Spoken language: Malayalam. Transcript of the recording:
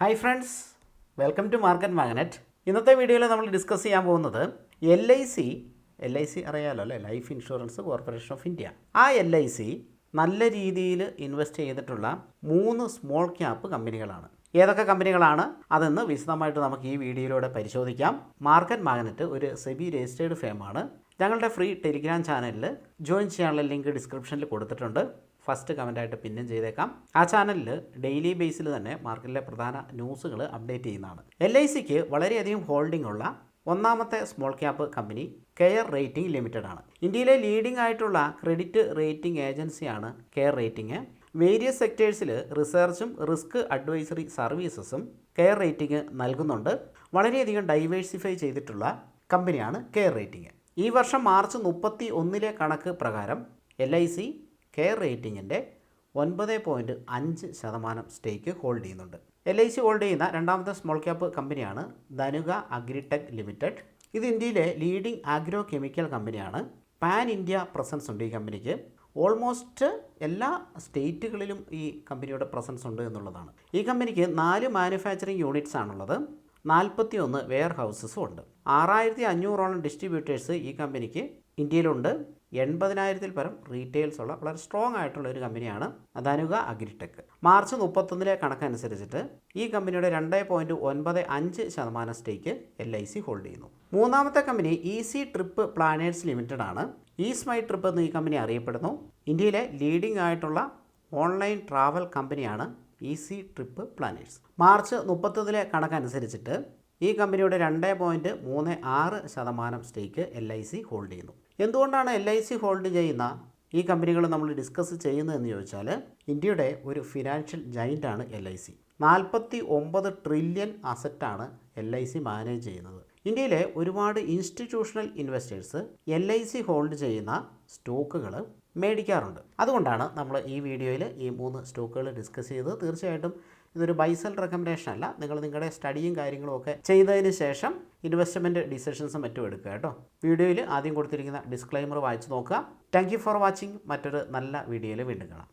Hi friends welcome to market magnet ഇന്നത്തെ വീഡിയോയിൽ നമ്മൾ ഡിസ്കസ് ചെയ്യാൻ പോകുന്നത് L I C L I C അറിയാലോ അല്ലേ? Life insurance corporation of India ആ എൽ ഐ സി നല്ല രീതിയിൽ ഇൻവെസ്റ്റ് ചെയ്തിട്ടുള്ള മൂന്ന് സ്മോൾ ക്യാപ്പ് കമ്പനികളാണ്. ഏതൊക്കെ കമ്പനികളാണ്? അതെന്ന് വിശദമായിട്ട് നമുക്ക് ഈ വീഡിയോയിലൂടെ പരിശോധിക്കാം. മാർക്കറ്റ് മാഗ്നറ്റ് ഒരു സെബി രജിസ്റ്റേർഡ് ഫേമാണ് ഞങ്ങളുടെ ഫ്രീ ടെലിഗ്രാം ചാനലിൽ ജോയിൻ ചെയ്യാനുള്ള ലിങ്ക് ഡിസ്ക്രിപ്ഷനിൽ കൊടുത്തിട്ടുണ്ട്. ഫസ്റ്റ് കമന്റായിട്ട് പിന്നും ചെയ്തേക്കാം. ആ ചാനലിൽ ഡെയിലി ബേസിൽ തന്നെ മാർക്കറ്റിലെ പ്രധാന ന്യൂസുകൾ അപ്ഡേറ്റ് ചെയ്യുന്നതാണ്. എൽ ഐ സിക്ക് വളരെയധികം ഹോൾഡിംഗ് ഉള്ള ഒന്നാമത്തെ small cap company care rating limited ആണ് ഇന്ത്യയിലെ ലീഡിംഗ് ആയിട്ടുള്ള ക്രെഡിറ്റ് റേറ്റിംഗ് ഏജൻസിയാണ് കെയർ റേറ്റിംഗ്. വേരിയസ് സെക്ടേഴ്സിൽ റിസർച്ചും റിസ്ക് അഡ്വൈസറി സർവീസസും കെയർ റേറ്റിംഗ് നൽകുന്നുണ്ട്. വളരെയധികം ഡൈവേഴ്സിഫൈ ചെയ്തിട്ടുള്ള കമ്പനിയാണ് കെയർ റേറ്റിംഗ്. ഈ വർഷം മാർച്ച് മുപ്പത്തി ഒന്നിലെ കണക്ക് പ്രകാരം എൽ ഐ സി കെയർ റേറ്റിംഗിന്റെ ഒൻപത് പോയിന്റ് അഞ്ച് ശതമാനം സ്റ്റേക്ക് ഹോൾഡ് ചെയ്യുന്നുണ്ട്. എൽ ഐ സി ഹോൾഡ് ചെയ്യുന്ന രണ്ടാമത്തെ സ്മോൾ ക്യാപ്പ് കമ്പനിയാണ് ധനുക അഗ്രിടെക് ലിമിറ്റഡ്. ഇത് ഇന്ത്യയിലെ ലീഡിംഗ് ആഗ്രോ കെമിക്കൽ കമ്പനിയാണ്. പാൻ ഇന്ത്യ പ്രസൻസ് ഉണ്ട് ഈ കമ്പനിക്ക്. ഓൾമോസ്റ്റ് എല്ലാ സ്റ്റേറ്റുകളിലും ഈ കമ്പനിയുടെ പ്രസൻസ് ഉണ്ട് എന്നുള്ളതാണ്. ഈ കമ്പനിക്ക് നാല് മാനുഫാക്ചറിങ് യൂണിറ്റ്സ് ആണുള്ളത്. നാൽപ്പത്തി ഒന്ന് വെയർ ഹൗസസും ഉണ്ട്. ആറായിരത്തി അഞ്ഞൂറോളം ഡിസ്ട്രിബ്യൂട്ടേഴ്സ് ഈ കമ്പനിക്ക് ഇന്ത്യയിലുണ്ട്. എൺപതിനായിരത്തിൽ പരം റീറ്റെയിൽസ് ഉള്ള വളരെ സ്ട്രോങ് ആയിട്ടുള്ള ഒരു കമ്പനിയാണ് അദാനുക അഗ്രിടെക് മാർച്ച് മുപ്പത്തൊന്നിലെ കണക്കനുസരിച്ചിട്ട് ഈ കമ്പനിയുടെ രണ്ട് പോയിന്റ് ഒൻപത് അഞ്ച് ശതമാനം stake L I C hold ചെയ്യുന്നു. മൂന്നാമത്തെ company easy trip planners limited ആണ്. ഈസ് മൈ ട്രിപ്പ് എന്ന് ഈ കമ്പനി അറിയപ്പെടുന്നു. ഇന്ത്യയിലെ ലീഡിംഗ് ആയിട്ടുള്ള ഓൺലൈൻ ട്രാവൽ കമ്പനിയാണ് ഈസി ട്രിപ്പ് പ്ലാനേഴ്സ് മാർച്ച് മുപ്പത്തൊന്നിലെ കണക്കനുസരിച്ചിട്ട് ഈ കമ്പനിയുടെ രണ്ട് പോയിന്റ് മൂന്ന് ആറ് ശതമാനം stake L I C hold ചെയ്യുന്നു. എന്തുകൊണ്ടാണ് എൽ ഐ സി ഹോൾഡ് ചെയ്യുന്ന ഈ കമ്പനികൾ നമ്മൾ ഡിസ്കസ് ചെയ്യുന്നതെന്ന് ചോദിച്ചാൽ ഇന്ത്യയുടെ ഒരു ഫിനാൻഷ്യൽ ജൈന്റാണ് എൽ ഐ സി നാൽപ്പത്തി ഒമ്പത് ട്രില്യൺ അസറ്റാണ് എൽ ഐ സി മാനേജ് ചെയ്യുന്നത്. ഇന്ത്യയിലെ ഒരുപാട് institutional investors L I C hold ചെയ്യുന്ന സ്റ്റോക്കുകൾ മേടിക്കാറുണ്ട്. അതുകൊണ്ടാണ് നമ്മൾ ഈ വീഡിയോയിൽ ഈ മൂന്ന് സ്റ്റോക്കുകൾ ഡിസ്കസ് ചെയ്തത്. തീർച്ചയായിട്ടും ഇതൊരു ബൈസൽ റെക്കമെൻഡേഷൻ അല്ല. നിങ്ങൾ നിങ്ങളുടെ സ്റ്റഡിയും കാര്യങ്ങളും ഒക്കെ ചെയ്തതിന് ശേഷം ഇൻവെസ്റ്റ്മെന്റ് ഡിസിഷൻസും മറ്റും എടുക്കുക കേട്ടോ. വീഡിയോയിൽ ആദ്യം കൊടുത്തിരിക്കുന്ന ഡിസ്ക്ലൈമർ വായിച്ചു നോക്കുക. താങ്ക് ഫോർ വാച്ചിങ് മറ്റൊരു നല്ല വീഡിയോയിൽ വീണ്ടും കാണാം.